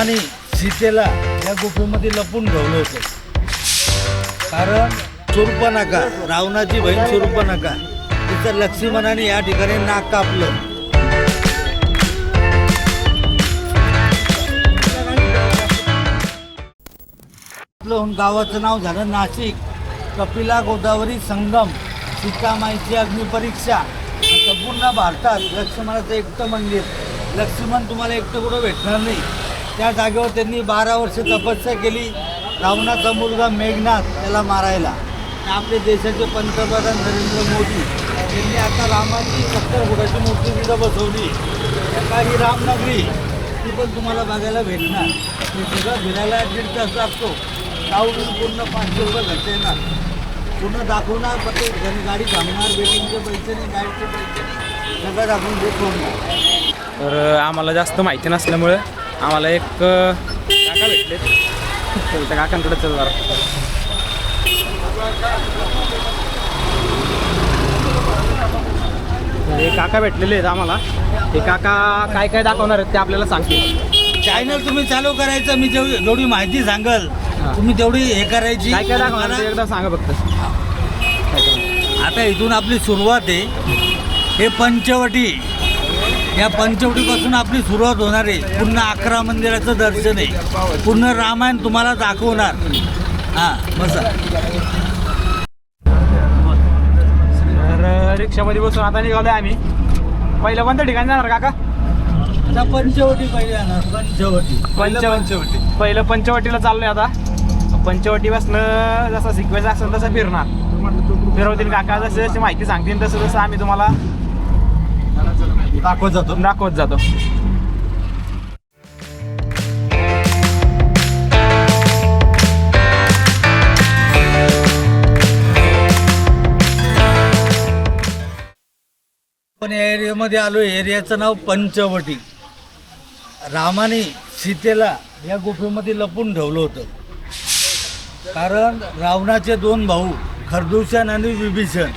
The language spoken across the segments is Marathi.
रामाने सीतेला या गुफेमध्ये लपून ठेवलं होतं. कारण सुरूपनाका रावणाची बहीण सुरूपनाका तिचं लक्ष्मणाने या ठिकाणी नाक कापलं. आपलं गावाचं नाव झालं नाशिक. कपिला गोदावरी संगम सीतामाईची अग्निपरीक्षा संपूर्ण भारतात लक्ष्मणाचं एकटं मंदिर. लक्ष्मण तुम्हाला एकटं कुठं भेटणार नाही. त्या जागेवर त्यांनी बारा वर्ष तपस्या केली. रावणाचा मुलगा मेघनाथ त्याला मारायला. आपले देशाचे पंतप्रधान नरेंद्र मोदी यांनी आता रामाची सत्तर फुटाची मूर्ती तिथं बसवली. सकाळी रामनगरी ती पण तुम्हाला बघायला भेटणार. मी सगळं फिरायला दीड तास लागतो त्यावरून पूर्ण पाचशे रुपये घरचे येणार. पूर्ण दाखवणार प्रत्येक ठिकाणी गाडी थांबणार वेटिंगचे पैसे नाही गाडीचे पैसे नाही सगळं दाखवून ते सोडणार तर आम्हाला जास्त माहिती नसल्यामुळे आम्हाला एक काका भेटले त्या काकांकडे चल जरा. हे काका भेटलेले आहेत आम्हाला. हे काका काय काय दाखवणार आहेत ते आपल्याला सांगतील. चॅनल तुम्ही चालू करायचं मी जेवढी जेवढी माहिती सांगल. तुम्ही तेवढी हे करायची. काय काय दाखवणार ते एकदा सांगा फक्त. आता इथून आपली सुरुवात आहे. हे पंचवटी. या पंचवटीपासून आपली सुरुवात होणार आहे. पूर्ण अकरा मंदिराचं दर्शन आहे. पूर्ण रामायण तुम्हाला दाखवणार. हां बसा. तर रिक्षामध्ये बसून आता निघालोय आम्ही. पहिलं कोणत्या ठिकाणी जाणार काका? आता पंचवटी पहिले जाणार. पंचवटी. पंचवटी. पहिलं पंचवटीला चाललोय आता. पंचवटीपासून जसा शिकवायचा असेल तसं फिरणार. फिरवतील काका जसं जशी माहिती सांगतील तसं तसं आम्ही तुम्हाला दाखवत जातो. दाखवत जातो. पण या एरियामध्ये आलो एरियाचं नाव पंचवटी. रामाने सीतेला या गुफेमध्ये लपून ठेवलं होतं. कारण रावणाचे दोन भाऊ खरदूषण आणि विभीषण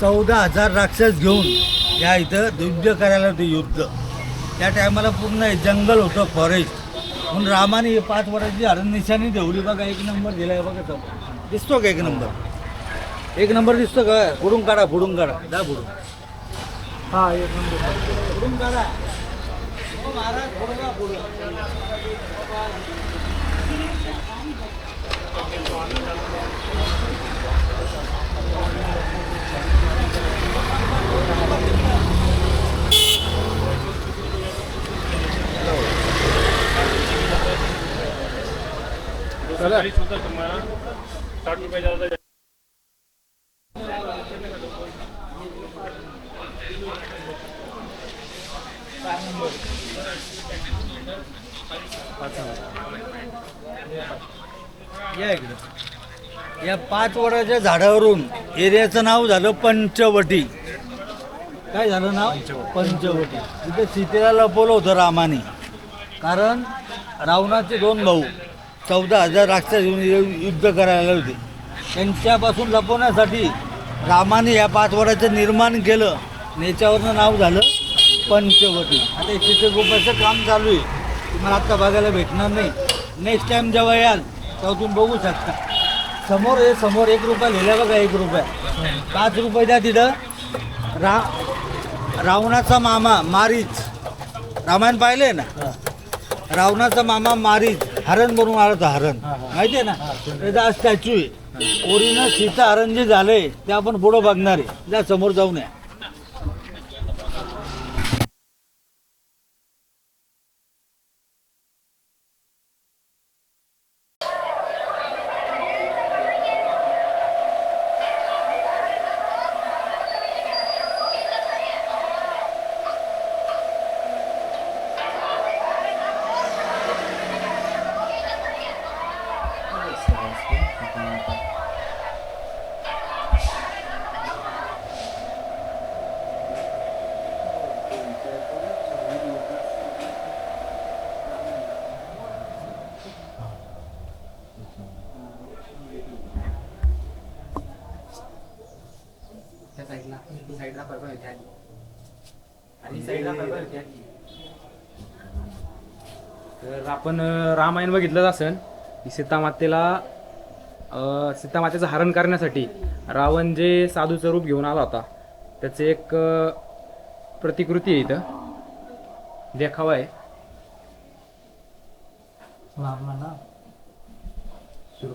चौदा हजार राक्षस घेऊन या इथं युद्ध करायला होते युद्ध. त्या टायमाला पूर्ण हे जंगल होतं फॉरेस्ट म्हणून रामाने हे पाच वर्षाची हरण निशाणी ठेवली. बघा एक नंबर दिलाय बघा तो. दिसतो का एक नंबर? एक नंबर दिसतो का? फोडून काढा फोडून काढा. जा फोडून हा एक नंबर. फोडून काढा. हो महाराज फोडून या इकडे. या पाच वडाच्या झाडावरून एरियाचं नाव झालं पंचवटी. काय झालं नाव? पंचवटी. तिथे सीतेला लपवलं होतं रामाने. कारण रावणाचे दोन भाऊ. चौदा हजार राक्षस घेऊन युद्ध करायला होते. त्यांच्यापासून लपवण्यासाठी रामाने या पाच वडाचं निर्माण केलं. याच्यावरनं नाव झालं पंचवटी. आता तिथे गोपाचं काम चालू आहे. तुम्हाला आत्ता बघायला भेटणार नाही. नेक्स्ट टाइम जेव्हा याल तेव्हा तुम्ही बघू शकता. समोर हे समोर एक रुपया लिहिलं बघा एक रुपया. पाच रुपये द्या तिथं. रा रावणाचा मामा मारीच. रामायण पाहिलंय ना? रावणाचा मामा मारीच. हरण बनवून आला होता हरण. माहिती आहे ना? त्याचा स्टॅच्यू आहे ओरिजिनल सीता हरण जे झालंय ते आपण पुढं बघणार. आहे जा समोर जाऊन या. साईडला साईडला होती आणि साईडला पर्पल होती तर आपण अं, रामायण बघितलंच असेल की सीतामातेला अं, सीतामातेचं हरण करण्यासाठी रावण जे साधूचं रूप घेऊन आला होता त्याचे एक अं, प्रतिकृती आहे इथं. देखावा आहे.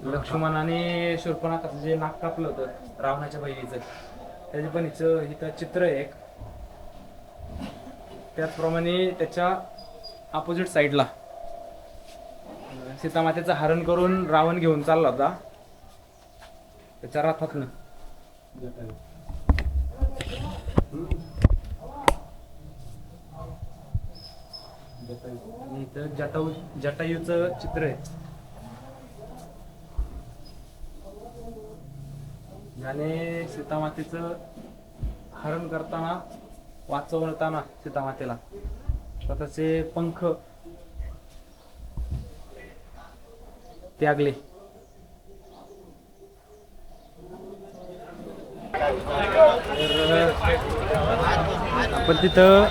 लक्ष्मण आणि शूर्पणाखाचं जे नाक कापलं होतं रावणाच्या बहिणीचं. त्याचे पण हिचं इथं चित्र आहे एक. त्याचप्रमाणे त्याच्या अपोजिट साईडला सीतामातेचं हरण करून रावण घेऊन चालला होता. त्याच्या रथातनं. आणि इथं जटायू जटायूचं चित्र आहे. ज्याने सीतामातेचं हरण करताना वाचवताना सीतामातेला स्वतःचे पंख त्यागले. आपण तिथं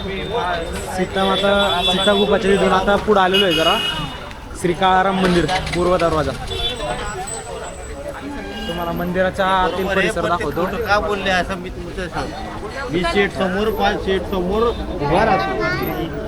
सीतामाता सीतागुफाच्या तिथून आता पुढे आलेलो आहे जरा. श्रीकाळाराम मंदिर पूर्व दरवाजा तुम्हाला मंदिराच्या आतील परिसर दाखवतो. का बोलले असं मी तुमचं सांग मी सीट समोर पाच सीट समोर उभा राहतो.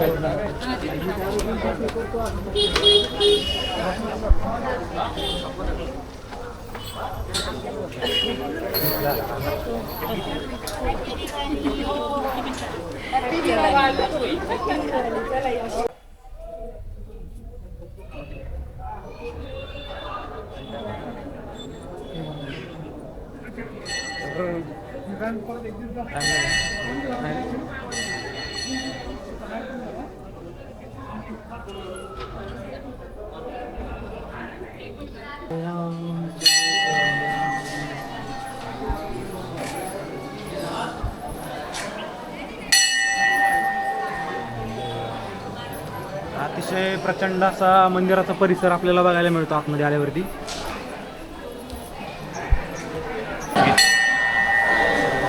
अतिशय प्रचंड असा मंदिराचा परिसर आपल्याला बघायला मिळतो आतमध्ये आल्यावरती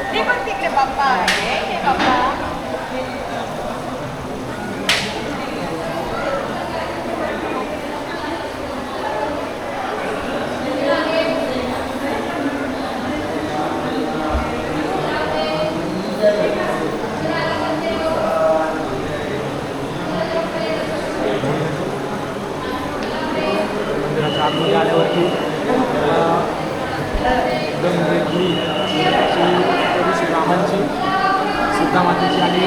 ते पण तिकडे बाप्पा आहे हे बाप्पा मंदिराच्या आतमध्ये आल्यावरती आपल्याला एकदम वेगळी अशी थोडीशी रामांची सीतामातेची आणि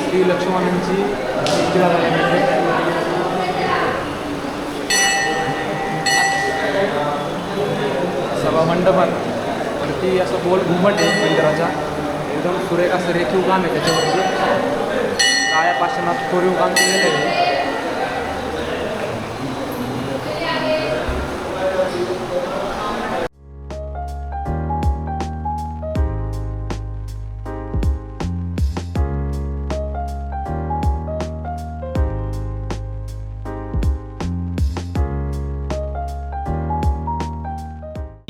श्री लक्ष्मणांची मूर्ती बघायला मिळते सभामंडपात वरती असं गोल घुमट आहे मंदिराच्या एकदम सुरेख असं रेखीव काम आहे त्याच्यावरती. काळ्या पाषाणात कोरीव काम केलेलं आहे.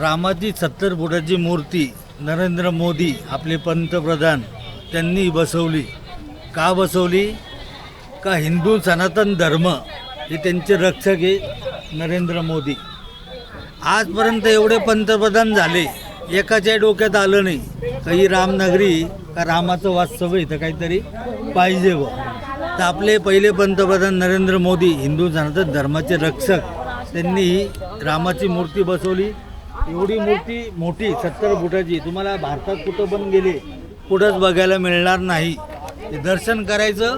रामाची सत्तर फुटाची मूर्ती नरेंद्र मोदी आपले पंतप्रधान त्यांनी बसवली. का बसवली? का हिंदू सनातन धर्म हे त्यांचे रक्षक आहे नरेंद्र मोदी. आजपर्यंत एवढे पंतप्रधान झाले एकाच्या डोक्यात आलं नाही. काही रामनगरी का रामाचं वास्तव्य इथं काहीतरी पाहिजे व तर आपले पहिले पंतप्रधान नरेंद्र मोदी हिंदू सनातन धर्माचे रक्षक त्यांनी ही रामाची मूर्ती बसवली. एवढी मूर्ती मोठी सत्तर फुटाची. तुम्हाला भारतात कुठं पण गेले कुठंच बघायला मिळणार नाही. ते दर्शन करायचं.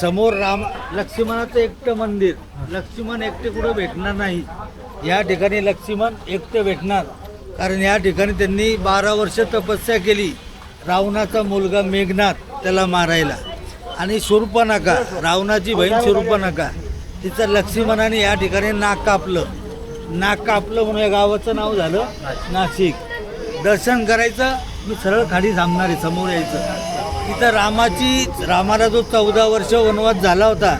समोर राम लक्ष्मणाचं एकटं मंदिर. लक्ष्मण एकटे कुठं भेटणार नाही. या ठिकाणी लक्ष्मण एकटे भेटणार. कारण या ठिकाणी त्यांनी बारा वर्ष तपस्या केली. रावणाचा मुलगा मेघनाथ त्याला मारायला. आणि शूर्पणखा रावणाची बहीण शूर्पणखा. तिचं लक्ष्मणाने या ठिकाणी नाक कापलं. नाक कापलं म्हणून या गावाचं नाव झालं नाशिक. दर्शन करायचं मी सरळ खाली थांबणार आहे समोर यायचं. तिथं रामाची रामाला जो चौदा वर्ष वनवास झाला होता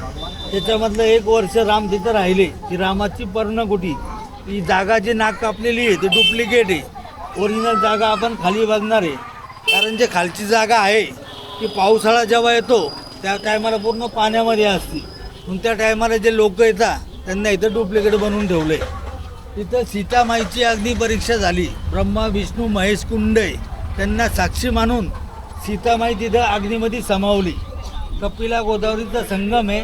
त्याच्यामधलं एक वर्ष राम तिथं राहिले. ती रामाची पर्णकुटी. ही जागा जी नाक कापलेली आहे ती डुप्लिकेट आहे. ओरिजिनल जागा आपण खाली बघणार आहे. कारण जे खालची जागा आहे ती पावसाळा जेव्हा येतो त्या टायमाला पूर्ण पाण्यामध्ये असते. म्हणून त्या टायमाला जे लोक येतात त्यांना इथं डुप्लिकेट बनवून ठेवले तिथं सीतामाईची अग्नी परीक्षा झाली. ब्रह्मा विष्णू महेश कुंडे आहे त्यांना साक्षी मानून सीतामाई तिथं अग्नीमध्ये समावली. कपिला गोदावरीचा संगम आहे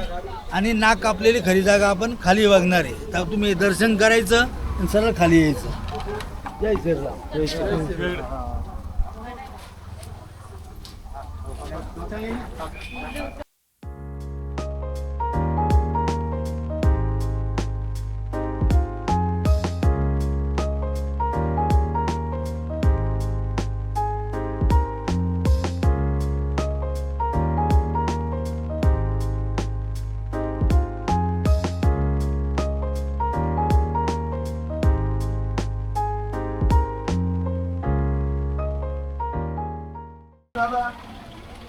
आणि नाक कापलेली खरी जागा आपण खाली बघणार आहे. तर तुम्ही दर्शन करायचं आणि सरळ खाली यायचं. जय श्रीराम. जय श्रीराम.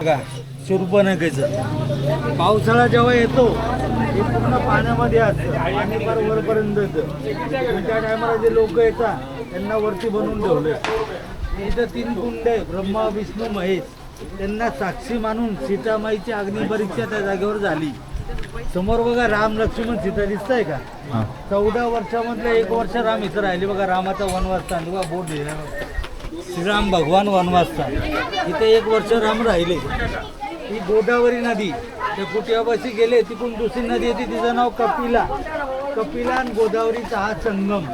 बघा शूर्पणखेचं पावसाळा जेव्हा येतो हे पूर्ण पाण्यामध्ये असतं. आणि वरपर्यंत येतं त्या टायमाला जे लोक येतात त्यांना वरती बनवून ठेवले इथं तीन कुंड आहे ब्रह्मा विष्णू महेश. त्यांना साक्षी मानून सीतामाईची अग्निपरीक्षा त्या जागेवर झाली. समोर बघा राम लक्ष्मण सीता दिसतंय का? चौदा वर्षामधलं एक वर्ष राम इथं राहिले. बघा रामाचा वनवास बघा बोट लिहिला श्रीराम भगवान वनवास स्थान इथे एक वर्ष राम राहिले. ही गोदावरी नदी त्या कुटियापाशी गेले तिकडून दुसरी नदी येते तिचं नाव कपिला. कपिला आणि गोदावरीचा हा संगम.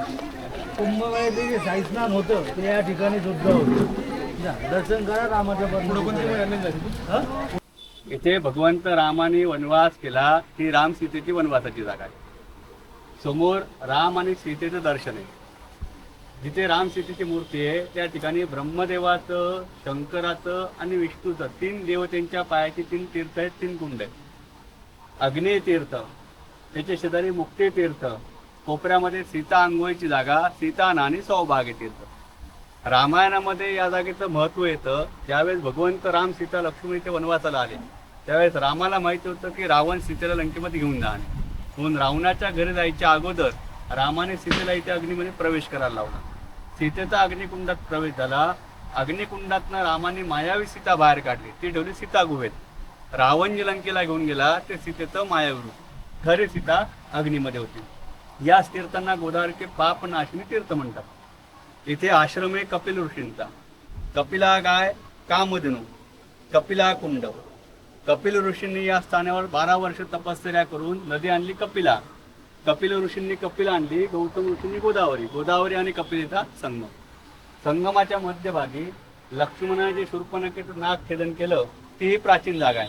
कुंभमेळ्याचे जे साईस्नान होतं ते या ठिकाणी सुद्धा होतं. जा, दर्शन करा रामाच्या हं? इथे भगवंत रामाने वनवास केला ती राम सीतेची वनवासाची जागा आहे. समोर राम आणि सीतेचं दर्शन आहे. जिथे राम सीतेची मूर्ती आहे त्या ठिकाणी ब्रह्मदेवाचं शंकराचं आणि विष्णूचं तीन देवतेंच्या पायाची तीन तीर्थ आहेत तीन कुंड आहेत. अग्नी तीर्थ त्याच्या शेजारी मुक्ती तीर्थ कोपऱ्यामध्ये सीता अंघोळीची जागा सीता आणि सौभाग्य तीर्थ. रामायणामध्ये या जागेचं महत्त्व येतं ज्यावेळेस भगवंत राम सीता लक्ष्मीचे वनवासाला आले त्यावेळेस रामाला माहिती होतं की रावण सीतेला लंकेमध्ये घेऊन जाणे म्हणून रावणाच्या घरी जायच्या अगोदर रामाने सीतेला इथे अग्नीमध्ये प्रवेश करायला लावला. सीतेचा अग्निकुंडात प्रवेश झाला. अग्निकुंडातनं रामाने मायावी सीता बाहेर काढली. ती ठेवली सीता गुहेत. रावण जे लंकेला घेऊन गेला. ते सीतेचं मायावरूप खरे खरी सीता अग्नीमध्ये होती. याच तीर्थांना गोदावरीचे पापनाशिनी तीर्थ म्हणतात. इथे आश्रम आहे कपिल ऋषींचा. कपिला गाय कामधनु. कपिला कुंड. कपिल ऋषींनी या स्थानावर बारा वर्ष तपश्चर्या करून नदी आणली कपिला. कपिल ऋषींनी कपिल आणली गौतम ऋषींनी गोदावरी. गोदावरी आणि कपिलेचा संगम. संगमाच्या मध्यभागी लक्ष्मणाने शूर्पणखेचं नाक छेदन केलं ती ही प्राचीन जागा आहे.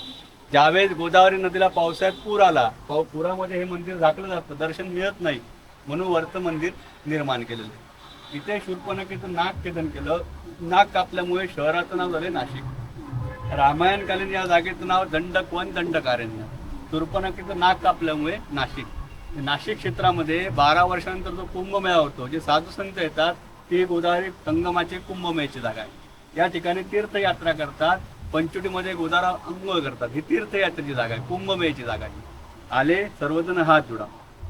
ज्यावेळेस गोदावरी नदीला पावसाळ्यात पूर आला. पाव पुरामध्ये हे मंदिर झाकलं जातं दर्शन मिळत नाही म्हणून वरचं मंदिर निर्माण केलेलं आहे. इथे शूर्पणखेचं नाग छेदन केलं. नाक कापल्यामुळे शहराचं नाव झाले नाशिक. रामायणकालीन या जागेचं नाव दंडकवन दंडकारण्य. शूर्पणखेचं नाग कापल्यामुळे नाशिक. नाशिक क्षेत्रामध्ये बारा वर्षानंतर जो कुंभमेळा होतो जे साधू संत येतात ती गोदावरी संगमाचे कुंभमेळची जागा आहे. या ठिकाणी तीर्थयात्रा करतात पंचवटीमध्ये गोदारा अंघोळ करतात. ही तीर्थयात्रेची जागा आहे कुंभमेळची जागा आहे. आले सर्वजण हात जोडा.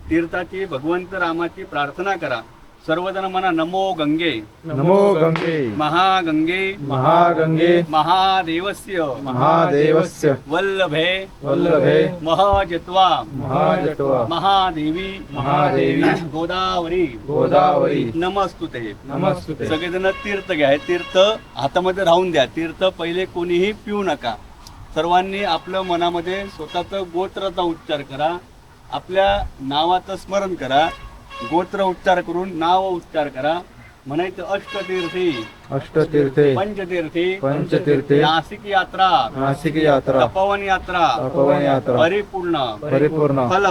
तीर्थाची भगवंत रामाची प्रार्थना करा. सर्वजण म्हणा नमो गंगे. नमो गंगे. महागंगे. महागंगे. महादेवस्य. महादेवस्य. वल्लभे. वल्लभे. महजत्वा. महाजटवा महादेवी. महादेवी. गोदावरी. गोदावरी. नमस्तुते. नमस्तुते. सगळेजण तीर्थ घ्या. तीर्थ हातामध्ये राहून द्या. तीर्थ पहिले कोणीही पिऊ नका. सर्वांनी आपल्या मनामध्ये स्वतःचं गोत्राचा उच्चार करा. आपल्या नावाचं स्मरण करा. गोत्र उच्चार करून नाव उच्चार करा. म्हणायचं अष्टतीर्थी अष्टतीर्थे पंचतीर्थी पंचतीर्थे नाशिक यात्रा नाशिक यात्रा तपवन यात्रा तपोवन यात्रा परिपूर्ण परिपूर्ण फल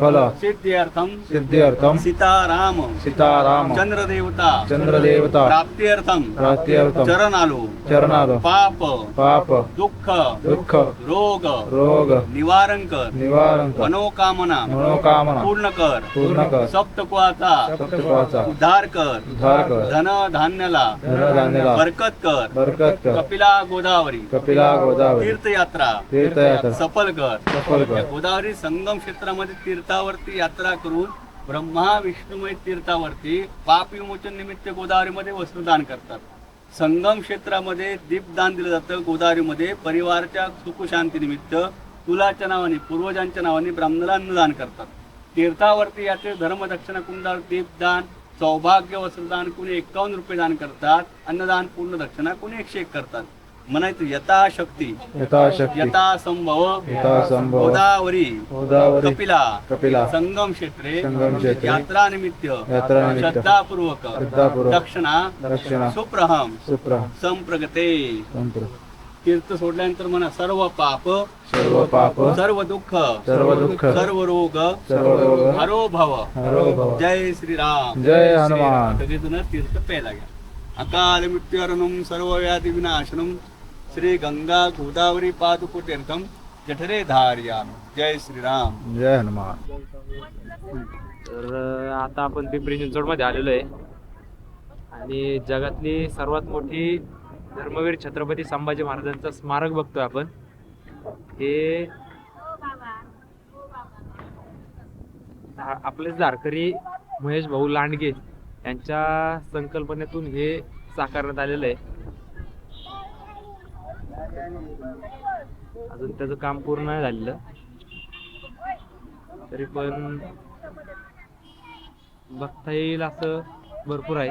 फल सिद्ध्यर्थम सिद्ध्यर्थम सीताराम सीताराम चंद्रदेवता चंद्रदेवता प्राप्त्यर्थम प्राप्त्यर्थम चरण आलो चरणाद पाप पाप दुःख दुःख रोग रोग निवारण कर निवारण कर मनोकामना मनोकामना पूर्ण कर पूर्ण कर सप्तकुळाचा सप्तपाचा उद्धार कर उद्धार कर धन धान्याला धनधान्याला बरकत कर. बरकत कर. कपिला गोदावरी. कपिला गोदावरी. तीर्थयात्रा. तीर्थयात्रा. सफल कर. सफल या कर गोदावरी संगम क्षेत्रामध्ये तीर्थावरती यात्रा करून ब्रह्मा विष्णुमय तीर्थावरती पाप विमोचन निमित्त गोदावरीमध्ये वस्त्रदान करतात. संगम क्षेत्रामध्ये दीपदान दिलं जातं. गोदावरीमध्ये परिवाराच्या सुखशांती निमित्त कुलाच्या नावाने पूर्वजांच्या नावाने ब्राह्मणाला अन्नदान करतात. तीर्थावरती याचे धर्मदक्षिणा कुंडावर दीपदान सौभाग्य वस्त्रदान कुणी एकावन्न रुपये दान करतात अन्नदान पूर्ण दक्षिणा कुणी एकशे एक करतात. म्हणायचं यथाशक्ती. यथाशक्ती. यथासंभव. यथासंभव. गोदावरी. गोदावरी. कपिला. कपिला. संगम क्षेत्रे. संगम क्षेत्रे. यात्रा निमित्त श्रद्धापूर्वक. श्रद्धापूर्वक. दक्षिणा. दक्षिणा. सुप्रहम. सुप्र संप्रगते. संप्र तीर्थ सोडल्यानंतर म्हणा सर्व पाप सर्व पाप सर्व दुःख सर्व दुःख सर्व रोग सर्व रोग हरो भव हरो भव जय श्रीराम. जय हनुमान. सगळेजण तीर्थ प्यायला घ्या अकाल मृत्यूरणम सर्व व्याधी विनाशनम श्री गंगा गोदावरी पादुको तीर्थम जठरे धार्या जय श्रीराम. जय हनुमान. तर आता आपण पिंपरी चिंचवडमध्ये आलेलो आहे. आणि जगातली सर्वात मोठी धर्मवीर छत्रपती संभाजी महाराजांचं स्मारक बघतोय आपण. हे आपलेच धारकरी महेश भाऊ लांडगे यांच्या संकल्पनेतून हे साकारण्यात आलेलं आहे. अजून त्याचं काम पूर्ण नाही झालेलं. तरी पण बघता येईल असं भरपूर आहे.